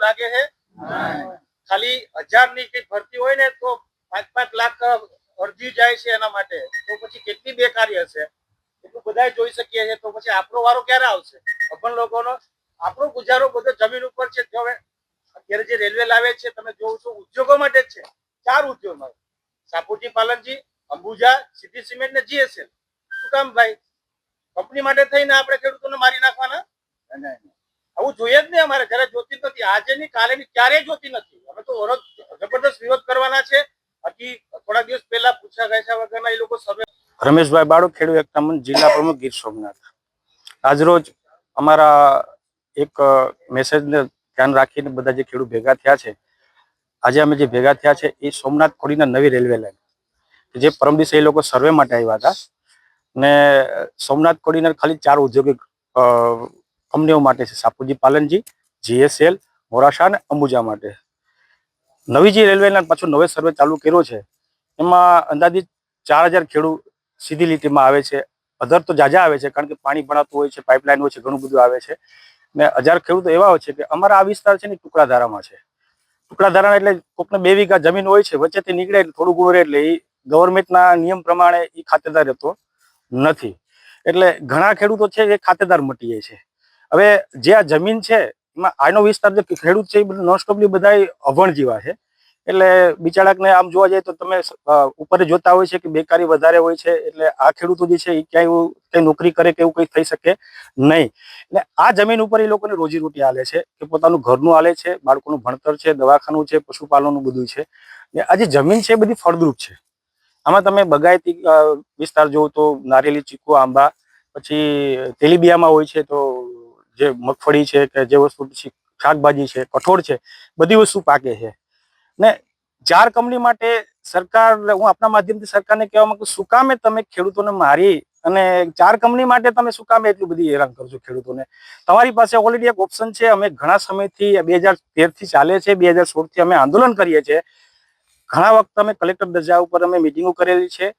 લાગે છે? ખાલી હજારની કઈ ભરતી હોય ને તો પાંચ પાંચ લાખ અરજી જાય છે એના માટે. તો પછી કેટલી બેકારી હશે? એટલું બધા જોઈ શકીએ છીએ. તો પછી આપણો વારો ક્યારે આવશે? અભણ લોકોનો, આપણો ગુજારો બધો જમીન ઉપર છે. હવે અત્યારે જે રેલવે લાવે છે, તમે જોવો છો, ઉદ્યોગો માટે છે. ચાર ઉદ્યોગો. સાપુરજી પાલનજી, અંબુજા, સિટી સિમેન્ટ ને જીએસએલ. શું કામ ભાઈ? કંપની માટે થઈને આપણે ખેડૂતોને મારી નાખવાના? આવું જોઈએ જ નહીં અમારે જયારે જોતી નથી. આજે ની કાલે ની ક્યારેય જોતી નથી. અમે તો જબરદસ્ત વિરોધ કરવાના છે. બાકી થોડા દિવસ પહેલા પૂછા ગયા વગરના એ લોકો સર્વે રમેશભાઈ બાળુ ખેડૂત એકતા મંચ, જિલ્લા પ્રમુખ ગીર સોમનાથ. આજરોજ અમારા એક મેસેજને ધ્યાન રાખીને બધા જે ખેડૂત ભેગા થયા છે, આજે અમે જે ભેગા થયા છે, એ સોમનાથ ખોડીના નવી રેલવે લાઈન. જે પરમ દિવસે એ લોકો સર્વે માટે આવ્યા હતા. ને સોમનાથ ખોડીના ખાલી ચાર ઔદ્યોગિક કંપનીઓ માટે છે. સાપુજી પાલનજી, જીએસએલ, મોરાશા અને અંબુજા માટે. નવી જે રેલવે લાઇન પાછો નવે સર્વે ચાલુ કર્યો છે, એમાં અંદાજિત ચાર હજાર ખેડૂત સીધી લીટીમાં આવે છે. અધર તો જાજા આવે છે, કારણ કે પાણી ભણાતું હોય છે, પાઇપલાઇન હોય છે, ઘણું બધું આવે છે. ને હજાર ખેડૂતો એવા હોય છે કે અમારા આ વિસ્તાર છે ને ટુકડાધારામાં છે. ટુકડાધારા એટલે કોકને બે વીઘા જમીન હોય છે, વચ્ચેથી નીકળે એટલે થોડું ઘણું રહે એટલે એ ગવર્મેન્ટના નિયમ પ્રમાણે એ ખાતેદાર રહેતો નથી. એટલે ઘણા ખેડૂતો છે એ ખાતેદાર મટી જાય છે. હવે જે આ જમીન છે, એમાં આનો વિસ્તાર જે ખેડૂત છે, એ બધું નોનસ્ટોપલી બધા અભણ જેવા છે. એટલે બિચારાકને આમ જોવા જઈએ તો તમે ઉપર જોતા હોય છે કે બેકારી વધારે હોય છે, એટલે આ ખેડૂતો જે છે એ ક્યાંય એવું કંઈ નોકરી કરે કે એવું કંઈ થઈ શકે નહીં. એટલે આ જમીન ઉપર એ લોકોને રોજીરોટી હાલે છે કે પોતાનું ઘરનું હાલે છે, બાળકોનું ભણતર છે, દવાખાનું છે, પશુપાલનનું બધું છે. ને આ જે જમીન છે એ બધી ફળદ્રુપ છે. આમાં તમે બગાયતી વિસ્તાર જોવો તો નારિયેલી, ચીકુ, આંબા, પછી તેલીબિયામાં હોય છે તો જે મગફળી છે કે જે વસ્તુ શાકભાજી છે, કઠોળ છે, બધી વસ્તુ પાકે છે. ને ચાર કંપની માટે સરકાર, હું આપના માધ્યમથી સરકારને કહેવા માંગુ શું કામે તમે ખેડૂતોને મારી અને ચાર કંપની માટે તમે શું કામે એટલું બધી હેરાન કરશો ખેડૂતોને? તમારી પાસે ઓલરેડી એક ઓપ્શન છે, અમે ઘણા સમયથી, બે હજાર તેરથી ચાલે છે, બે હજાર સોળથી અમે આંદોલન કરીએ છીએ. ઘણા વખત અમે કલેક્ટર દરજા ઉપર અમે મિટિંગો કરેલી છે.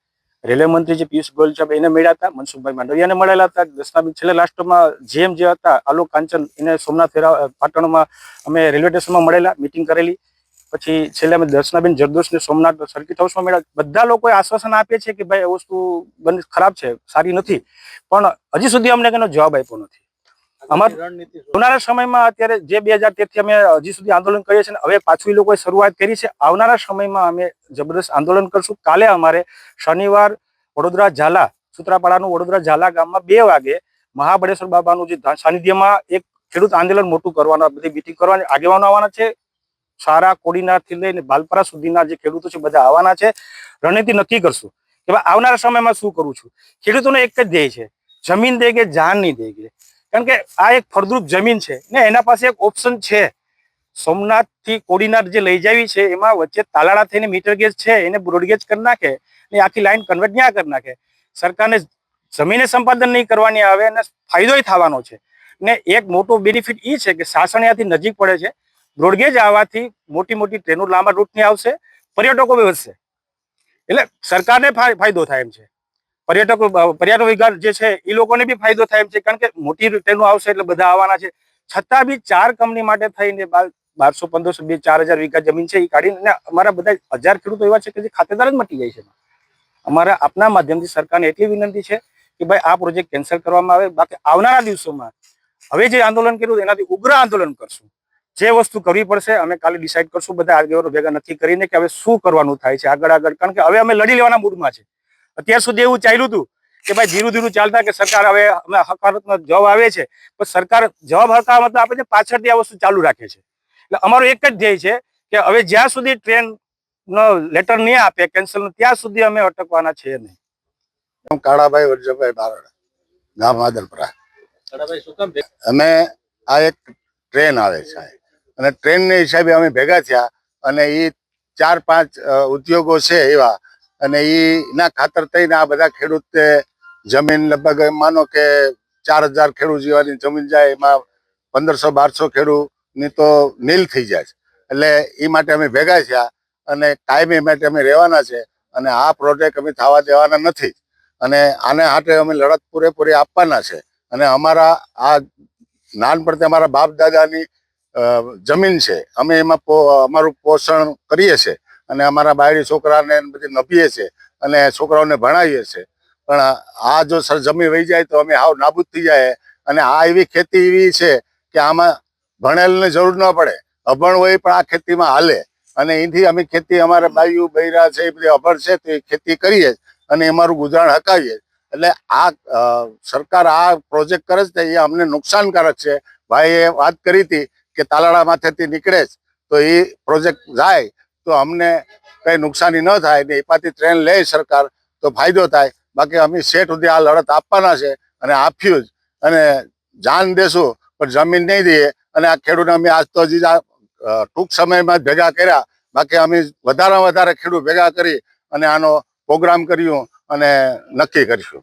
રેલવે મંત્રી જે પિયુષ ગોયલ છે એને મળ્યા હતા, મનસુખભાઈ માંડવિયાને મળેલા હતા. દસના છેલ્લે લાસ્ટમાં જેમ જે હતા, આલોક કાંચન, એને સોમનાથ ફેરા, પાટણમાં અમે રેલવે સ્ટેશનમાં મળેલા, મિટિંગ કરેલી. પછી છેલ્લે અમે દર્શનાબેન જરદોશને સોમનાથ સર્કિટ હાઉસમાં મળ્યા. બધા લોકોએ આશ્વાસન આપે છે કે ભાઈ, એ વસ્તુ ખરાબ છે, સારી નથી. પણ હજી સુધી અમને એનો જવાબ આપ્યો નથી. અમાર- આવનારા સમયમાં અત્યારે જે બે હજાર તેરથી અમે હજી સુધી આંદોલન કરીએ છીએ હવે પાછું એ લોકોએ શરૂઆત કરી છે. આવનારા સમયમાં અમે જબરદસ્ત આંદોલન કરશું. કાલે અમારે શનિવાર વડોદરા ઝાલા સુત્રાપાડાનું વડોદરા ઝાલા ગામમાં બે વાગે મહાબળેશ્વર બાબાનું જે સાનિધ્યમાં એક ખેડૂત આંદોલન મોટું કરવાના બધી મિટિંગ કરવાની આગેવાનો આવવાના છે. સારા કોડીનાથી લઈને બાલપરા સુધીના જે ખેડૂતો છે બધા આવવાના છે. રણનીતિ નક્કી કરશું કે ભાઈ આવનારા સમયમાં શું કરું છું? ખેડૂતોને એક જ ધ્યેય છે. જમીન દે કે જાન નહીં દેગે કારણ કે આ એક ફળદ્રુપ જમીન છે ને એના પાસે એક ઓપ્શન છે. સોમનાથથી કોડીનાર જે લઈ જાવી છે, એમાં વચ્ચે તાલાળા થઈને મીટર ગેજ છે, એને બ્રોડગેજ કરી નાખે ને આખી લાઈન કન્વર્ટ ન્યા કરી નાખે. સરકારને જમીને સંપાદન નહીં કરવાની આવે અને ફાયદોય થવાનો છે. ને એક મોટો બેનિફિટ એ છે કે સાસણિયાથી નજીક પડે છે. બ્રોડગેજ આવવાથી મોટી મોટી ટ્રેનો લાંબા રૂટની આવશે, પર્યટકો બી વધશે. એટલે સરકારને ફાયદો થાય એમ છે. પર્યટકો પર્યટન વિભાગ જે છે એ લોકોને બી ફાયદો થાય એમ છે. કારણ કે મોટી ટ્રેનો આવશે એટલે બધા આવવાના છે. છતાં બી ચાર કંપની માટે થઈને બારસો, પંદરસો, બે, ચાર હજાર વીઘા જમીન છે એ કાઢીને અમારા બધા હજાર ખેડૂતો એવા છે કે જે ખાતેદાર જ મટી જાય છે. અમારા આપના માધ્યમથી સરકારને એટલી વિનંતી છે કે ભાઈ આ પ્રોજેક્ટ કેન્સલ કરવામાં આવે. બાકી આવનારા દિવસોમાં હવે જે આંદોલન કર્યું એનાથી ઉગ્ર આંદોલન કરશું. જે વસ્તુ કરવી પડશે, અમે કાલે ડિસાઈડ કરશું, બધા આગેવાનો ભેગા નથી કરીને કે હવે શું કરવાનું થાય છે આગળ આગળ. કારણ કે હવે અમે લડી લેવાના મૂડમાં છે. અત્યાર સુધી એવું ચાલ્યું હતું કે ભાઈ ધીરું ધીરું ચાલતા કે સરકાર હવે અમે હકારાત્મક જવાબ આવે છે પણ સરકાર જવાબ હકારાત્મક આપે છે પાછળથી આ વસ્તુ ચાલુ રાખે છે. એટલે અમારો એક જ ધ્યેય છે કે હવે જ્યાં સુધી ટ્રેન નો લેટર નહીં આપે કેન્સલ ત્યાં સુધી અમે અટકવાના છીએ નહીં. કાળાભાઈ વરજભાઈ બારડ ગામ આદલપરા કડાભાઈ શું કામ ભેગા? અમે આ એક ટ્રેન આવે છે અને ટ્રેનને હિસાબે અમે ભેગા થયા અને એ ચાર પાંચ ઉદ્યોગો છે એવા અને એના ખાતર થઈને આ બધા ખેડૂતે જમીન લગભગ માનો કે ચાર હજાર ખેડૂત જેવાની જમીન જાય, એમાં પંદરસો, બારસો ખેડૂની તો નીલ થઈ જાય એટલે એ માટે અમે ભેગા થયા અને કાયમી માટે અમે રહેવાના છે અને આ પ્રોજેક્ટ અમે થવા દેવાના નથી. અને આને હાટે અમે લડત પૂરેપૂરી આપવાના છે. અને અમારા આ નાનપણથી અમારા બાપ દાદાની જમીન છે. અમે એમાં અમારું પોષણ કરીએ છીએ. અને અમારા બાયડી છોકરાને બધી નભીએ છીએ અને છોકરાઓને ભણાવીએ છીએ પણ આ જો સર જમીન વહી જાય તો અમે હાવ નાબૂદ થઈ જાય અને આ એવી ખેતી એવી છે કે આમાં ભણેલને જરૂર ન પડે. અભણ હોય પણ આ ખેતીમાં હાલે. અને એથી અમે ખેતી અમારા બાયુ બૈરા છે એ બધી અભણ છે તો ખેતી કરીએ અને અમારું ગુજરાન હકાવીએ એટલે આ સરકાર આ પ્રોજેક્ટ કરે છે એ અમને નુકસાનકારક છે. ભાઈએ વાત કરી હતી કે તાલાળા માથેથી નીકળે તો એ પ્રોજેક્ટ જાય તો અમને કઈ નુકસાની ન થાય ને એપાથી ટ્રેન લે સરકાર તો ફાયદો થાય. બાકી અમે શેઠ સુધી આ લડત આપવાના છે અને આપ્યું જ. અને જાન દેશું પણ જમીન નહીં દઈએ. અને આ ખેડૂતને અમે આજ તો હજી આ ટૂંક સમયમાં જ ભેગા કર્યા. બાકી અમે વધારે વધારે ખેડૂત ભેગા કરી અને આનો પ્રોગ્રામ કર્યું અને નક્કી કરીશું.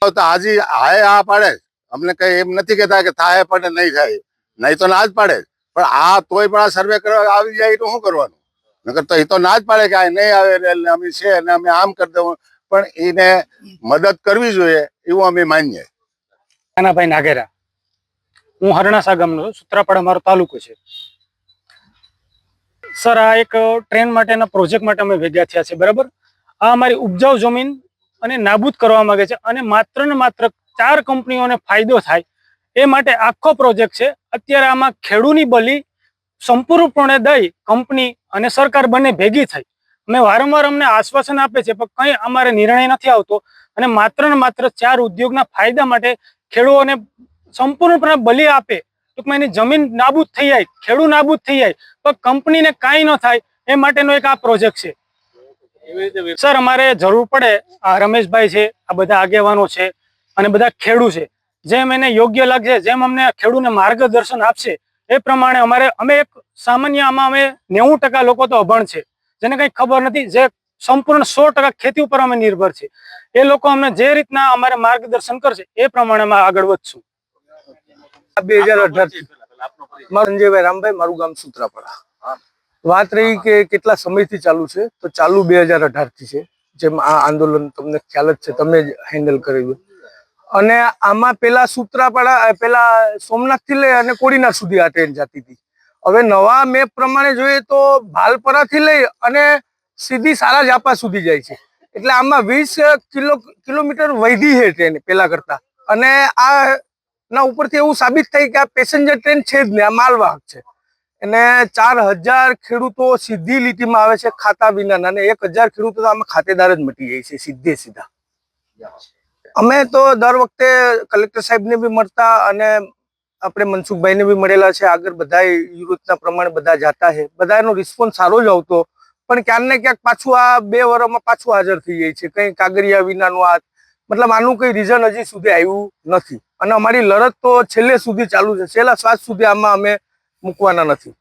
તો હાજી હાય આ પાડે. અમને કઈ એમ નથી કહેતા કે થાય પણ નહીં થાય. નહીં તો ના જ પાડે. પણ આ તોય પણ આ સર્વે કરવા આવી જાય તો શું કરવાનું? નકર તો એ તો ના જ પાડે કે નહીં આવે અમે છે અને અમે આમ કરી દઉં. પણ એને મદદ કરવી જોઈએ એવું અમે માનીએ. નાનાભાઈ નાગેરા, હું હરણાસા ગામનો છું અમારો મારો તાલુકો છે. સર, આ એક ટ્રેન માટેના પ્રોજેક્ટ માટે અમે ભેગા થયા છે, બરાબર? આ અમારી ઉપજાઉ જમીન અને નાબૂદ કરવા માંગે છે અને માત્ર ને માત્ર ચાર કંપનીઓને ફાયદો થાય એ માટે આખો પ્રોજેક્ટ છે. અત્યારે આમાં ખેડૂની બલી સંપૂર્ણપણે દઈ કંપની અને સરકાર બંને ભેગી થઈ. અમે વારંવાર અમને આશ્વાસન આપે છે, પણ કંઈ અમારે નિર્ણય નથી આવતો અને માત્ર ને માત્ર ચાર ઉદ્યોગના ફાયદા માટે ખેડૂતોને સંપૂર્ણપણે બલી આપે. ટૂંકમાં એની જમીન નાબૂદ થઈ જાય ખેડૂત નાબૂદ થઈ જાય, પણ કંપનીને કાંઈ ન થાય એ માટેનો એક આ પ્રોજેક્ટ છે. સર, અમારે જરૂર પડે, આ રમેશભાઈ છે, આ બધા આગેવાનો છે અને બધા ખેડૂ છે. જેમ એને યોગ્ય લાગશે, જેમ અમને ખેડૂને માર્ગદર્શન આપશે એ પ્રમાણે અમારે, અમે એક સામાન્ય આમાં અમે નેવું ટકા લોકો તો અભણ છે. જેને કંઈ ખબર નથી, જે સંપૂર્ણ સો ટકા ખેતી ઉપર અમે નિર્ભર છે. એ લોકો અમને જે રીતના અમારે માર્ગદર્શન કરશે, એ પ્રમાણે અમે આગળ વધશું. બે હજાર અઢાર મારું સંજયભાઈ રામભાઈ, મારું ગામ સુત્રાપાડા. વાત રહી કે કેટલા સમયથી ચાલુ છે? તો ચાલુ બે હજાર અઢારથી છે. જેમ આ આંદોલન તમને ખ્યાલ જ છે, તમે જ હેન્ડલ કરેલું અને આમાં પેલા સૂત્રાપાડા પેલા સોમનાથથી લઈ અને કોડીનાર સુધી આ ટ્રેન જતી હતી. હવે નવા મેપ પ્રમાણે જોઈએ તો ભાલપરા થી લઈ અને સીધી સારા જાપા સુધી જાય છે. એટલે આમાં વીસ કિલો, કિલોમીટર વૈધી છે ટ્રેન પેલા કરતા. અને આ ના ઉપરથી એવું સાબિત થાય કે આ પેસેન્જર ટ્રેન છે જ નહીં, આ માલવાહક છે. અને ચાર હજાર ખેડૂતો સીધી લીટીમાં આવે છે ખાતા વિના અને એક હજાર ખેડૂતો તો આમાં ખાતેદાર જ મટી જાય છે, સીધે સીધા. અમે તો દર વખતે કલેક્ટર સાહેબને બી મળતા અને આપણે મનસુખભાઈને બી મળેલા છે. આગળ બધા યુરોપના પ્રમાણે બધા જાતા છે. બધાનો રિસ્પોન્સ સારો જ આવતો. પણ ક્યાંક ને ક્યાંક પાછું આ બે વર્ષમાં પાછું હાજર થઈ જાય છે. કંઈ કાગરિયા વિનાનું આ મતલબ આનું કઈ રીઝન હજી સુધી આવ્યું નથી. અને અમારી લડત તો છેલ્લે સુધી ચાલુ છે. છેલ્લા શ્વાસ સુધી આમાં અમે મૂકવાના નથી.